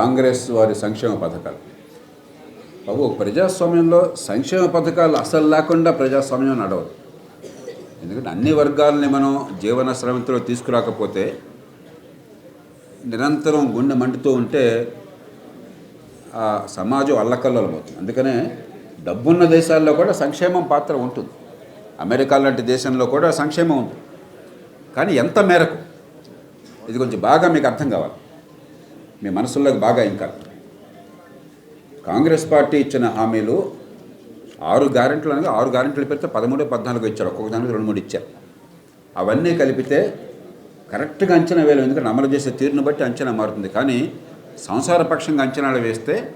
కాంగ్రెస్ వారి సంక్షేమ పథకాలు. బాబు ప్రజాస్వామ్యంలో సంక్షేమ పథకాలు అసలు లేకుండా ప్రజాస్వామ్యం నడవదు. ఎందుకంటే అన్ని వర్గాలని మనం జీవన శ్రమంతో తీసుకురాకపోతే నిరంతరం గుండె మండుతూ ఉంటే ఆ సమాజం అల్లకల్లోలమవుతుంది. అందుకనే డబ్బున్న దేశాల్లో కూడా సంక్షేమం పాత్ర ఉంటుంది. అమెరికా లాంటి దేశంలో కూడా సంక్షేమం ఉంది కానీ ఎంత మేరకు? ఇది కొంచెం బాగా మీకు అర్థం కావాలి. మీ మనసుల్లోకి బాగా ఇంకా. కాంగ్రెస్ పార్టీ ఇచ్చిన హామీలు ఆరు గ్యారెంటీలు అనగా ఆరు గ్యారెంటీలు పెడితే పదమూడు పద్నాలుగు ఇచ్చారు. ఒక్కొక్క దానికి రెండు మూడు ఇచ్చారు. అవన్నీ కలిపితే కరెక్ట్గా అంచనా వేయలేం ఎందుకంటే అమలు చేసే తీరును బట్టి అంచనా మారుతుంది. కానీ సంసారపక్షంగా అంచనాలు వేస్తే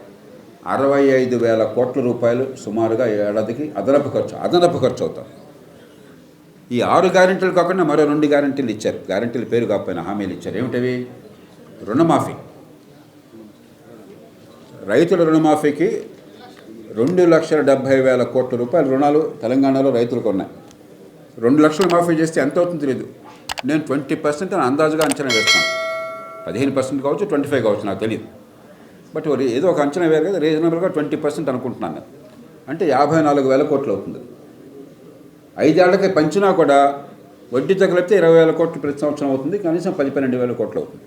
అరవై ఐదు వేల కోట్ల రూపాయలు సుమారుగా ఏడాదికి అదనపు ఖర్చు అదనపు ఖర్చు అవుతాం ఈ ఆరు గ్యారెంటీలు కాకుండా మరో రెండు గ్యారెంటీలు ఇచ్చారు. గ్యారెంటీలు పేరు కాకపోయినా హామీలు ఇచ్చారు. ఏమిటవి? రుణమాఫీ. రైతుల రుణమాఫీకి రెండు లక్షల డెబ్భై వేల కోట్ల రూపాయల రుణాలు తెలంగాణలో రైతులకు ఉన్నాయి. రెండు లక్షలు మాఫీ చేస్తే ఎంత అవుతుందో తెలియదు నేను ట్వంటీ పర్సెంట్ అని అందాజుగా అంచనా వేస్తాను. పదిహేను పర్సెంట్ కావచ్చు ట్వంటీ ఫైవ్ కావచ్చు నాకు తెలియదు బట్ మరి ఏదో ఒక అంచనా వేరు కదా రీజనబుల్గా ట్వంటీ పర్సెంట్ అనుకుంటున్నాను నేను. అంటే యాభై నాలుగు వేల కోట్లు అవుతుంది. ఐదేళ్ళకి పంచినా కూడా వడ్డీ తగిలితే ఇరవై వేల కోట్లు ప్రతి సంవత్సరం అవుతుంది కనీసం పది పన్నెండు వేల కోట్లు అవుతుంది.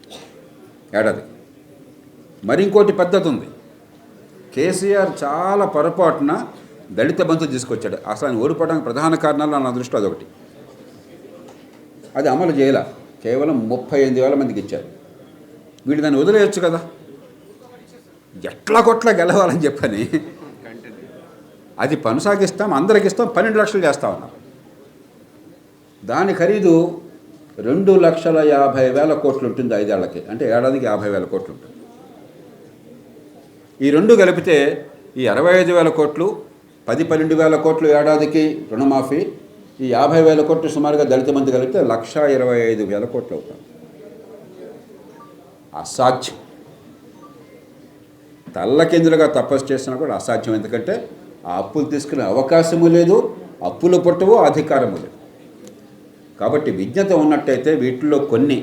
ఏడాది. మరి ఇంకోటి పద్ధతి ఉంది. కేసీఆర్ చాలా పొరపాటున దళిత బంధు తీసుకొచ్చాడు. అసలు ఆయన ఓడిపోవడానికి ప్రధాన కారణాలు నా దృష్టిలో అదొకటి. అది అమలు చేయాల. కేవలం ముప్పై ఎనిమిది వేల మందికి ఇచ్చారు. వీడు దాన్ని వదిలేయచ్చు కదా. ఎట్లా కొట్లా గెలవాలని చెప్పని. అది కొనసాగిస్తాం అందరికి ఇస్తాం పన్నెండు లక్షలు చేస్తా ఉన్నారు దాని ఖరీదు రెండు లక్షల యాభై వేల కోట్లు ఉంటుంది ఐదేళ్ళకి. అంటే ఏడాదికి యాభై వేల కోట్లు ఉంటుంది. ఈ రెండు కలిపితే ఈ అరవై ఐదు వేల కోట్లు పది పన్నెండు వేల కోట్లు ఏడాదికి రుణమాఫీ ఈ యాభై వేల కోట్లు సుమారుగా దళిత మంది కలిపితే లక్ష ఇరవై ఐదు వేల కోట్లు అవుతాయి అసాధ్యం. తల్లకిందులుగా తపస్సు చేసినా కూడా అసాధ్యం. ఎందుకంటే ఆ అప్పులు తీసుకునే అవకాశము లేదు అప్పులు పుట్టవు అధికారము లేదు. కాబట్టి విజ్ఞత ఉన్నట్టయితే వీటిల్లో కొన్ని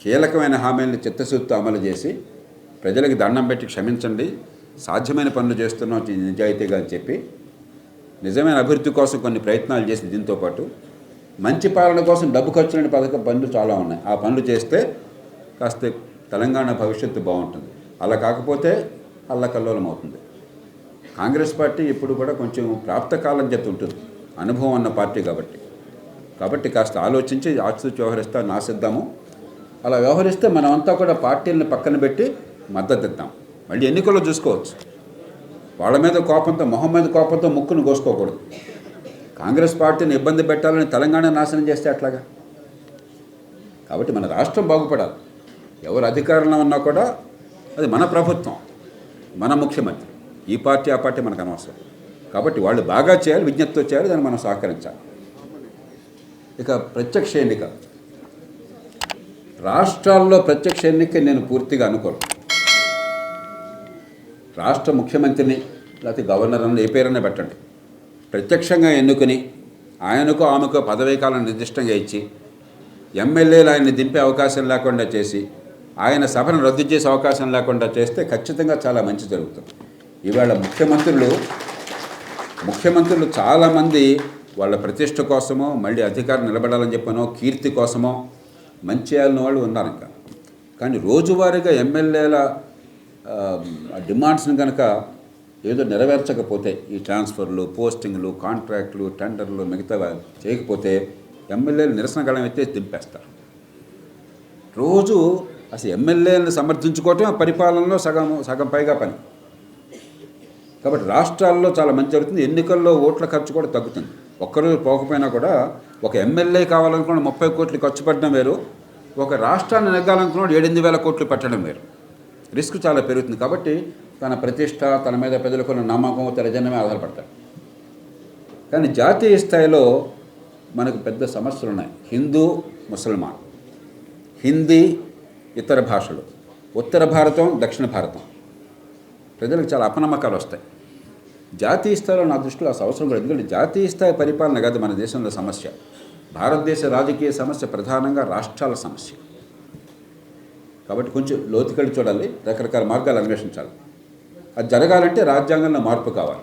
కీలకమైన హామీలను చిత్తశుద్ధితో అమలు చేసి ప్రజలకు దండం పెట్టి క్షమించండి. సాధ్యమైన పనులు చేస్తున్నాం నిజాయితీగా అని చెప్పి నిజమైన అభివృద్ధి కోసం కొన్ని ప్రయత్నాలు చేసి దీంతో పాటు మంచి పాలన కోసం డబ్బు ఖర్చు లేని పథక పనులు చాలా ఉన్నాయి. ఆ పనులు చేస్తే కాస్త తెలంగాణ భవిష్యత్తు బాగుంటుంది. అలా కాకపోతే అల్లకల్లోలం అవుతుంది. కాంగ్రెస్ పార్టీ ఇప్పుడు కూడా కొంచెం ప్రాప్తకాలం చెప్తూ ఉంటుంది. అనుభవం ఉన్న పార్టీ కాబట్టి. కాబట్టి కాస్త ఆలోచించి ఆచితూచి వ్యవహరిస్తా ఆశిద్దాము అలా వ్యవహరిస్తే మనమంతా కూడా పార్టీలను పక్కన పెట్టి మద్దతు ఇద్దాం మళ్ళీ ఎన్నికల్లో చూసుకోవచ్చు. వాళ్ళ మీద కోపంతో మొహం మీద కోపంతో ముక్కును కోసుకోకూడదు. కాంగ్రెస్ పార్టీని ఇబ్బంది పెట్టాలని తెలంగాణ నాశనం చేస్తే అట్లాగా కాబట్టి మన రాష్ట్రం బాగుపడాలి. ఎవరు అధికారంలో ఉన్నా కూడా అది మన ప్రభుత్వం మన ముఖ్యమంత్రి. ఈ పార్టీ ఆ పార్టీ మనకు అనవసరం. కాబట్టి వాళ్ళు బాగా చేయాలి విజ్ఞప్తితో చేయాలి దాన్ని మనం సహకరించాలి. ఇక ప్రత్యక్ష ఎన్నిక. రాష్ట్రాల్లో ప్రత్యక్ష ఎన్నిక నేను పూర్తిగా అనుకోను. రాష్ట్ర ముఖ్యమంత్రిని లేకపోతే గవర్నర్ అని ఏ పేరైనా పెట్టండి. ప్రత్యక్షంగా ఎన్నుకుని ఆయనకు ఆమెకు పదవీ కాలం నిర్దిష్టంగా ఇచ్చి ఎమ్మెల్యేలు ఆయన్ని దింపే అవకాశం లేకుండా చేసి ఆయన సభను రద్దు చేసే అవకాశం లేకుండా చేస్తే ఖచ్చితంగా చాలా మంచి జరుగుతుంది. ఇవాళ ముఖ్యమంత్రులు ముఖ్యమంత్రులు చాలామంది వాళ్ళ ప్రతిష్ట కోసమో మళ్ళీ అధికారం నిలబడాలని చెప్పనో కీర్తి కోసమో మంచి చేయాలని వాళ్ళు ఉన్నారు ఇంకా. కానీ రోజువారీగా ఎమ్మెల్యేల డిమాండ్స్ని కనుక ఏదో నెరవేర్చకపోతే ఈ ట్రాన్స్ఫర్లు పోస్టింగ్లు కాంట్రాక్ట్లు టెండర్లు మిగతా చేయకపోతే ఎమ్మెల్యేలు నిరసన గళం ఎత్తే దింపేస్తారు. రోజు అసలు ఎమ్మెల్యేలను సమర్థించుకోవటం పరిపాలనలో సగం సగం పైగా పని. కాబట్టి రాష్ట్రాల్లో చాలా మంచి జరుగుతుంది. ఎన్నికల్లో ఓట్ల ఖర్చు కూడా తగ్గుతుంది. ఒక్కరోజు పోకపోయినా కూడా ఒక ఎమ్మెల్యే కావాలనుకున్న ముప్పై కోట్లు ఖర్చు పెట్టడం వేరు. ఒక రాష్ట్రాన్ని నెగ్గాలనుకున్నాడు ఏడెనిమిది వేల కోట్లు పెట్టడం వేరు. రిస్క్ చాలా పెరుగుతుంది కాబట్టి తన ప్రతిష్ట తన మీద ప్రజలకున్న నమ్మకం తన ఆధారపడతాయి కానీ జాతీయ స్థాయిలో మనకు పెద్ద సమస్యలు ఉన్నాయి. హిందూ ముసల్మాన్. హిందీ ఇతర భాషలు. ఉత్తర భారతం దక్షిణ భారతం. ప్రజలకు చాలా అపనమ్మకాలు వస్తాయి. జాతీయ స్థాయిలో నా దృష్టిలో అసలు అవసరం కూడా ఎందుకంటే జాతీయ స్థాయి పరిపాలన కాదు మన దేశంలో సమస్య. భారతదేశ రాజకీయ సమస్య ప్రధానంగా రాష్ట్రాల సమస్య. కాబట్టి కొంచెం లోతుకెళ్ళి చూడాలి రకరకాల మార్గాలు అన్వేషించాలి. అది జరగాలంటే రాజ్యాంగంలో మార్పు కావాలి.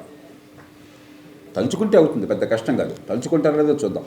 తలుచుకుంటే అవుతుంది పెద్ద కష్టం కాదు. తలుచుకుంటారో లేదో చూద్దాం.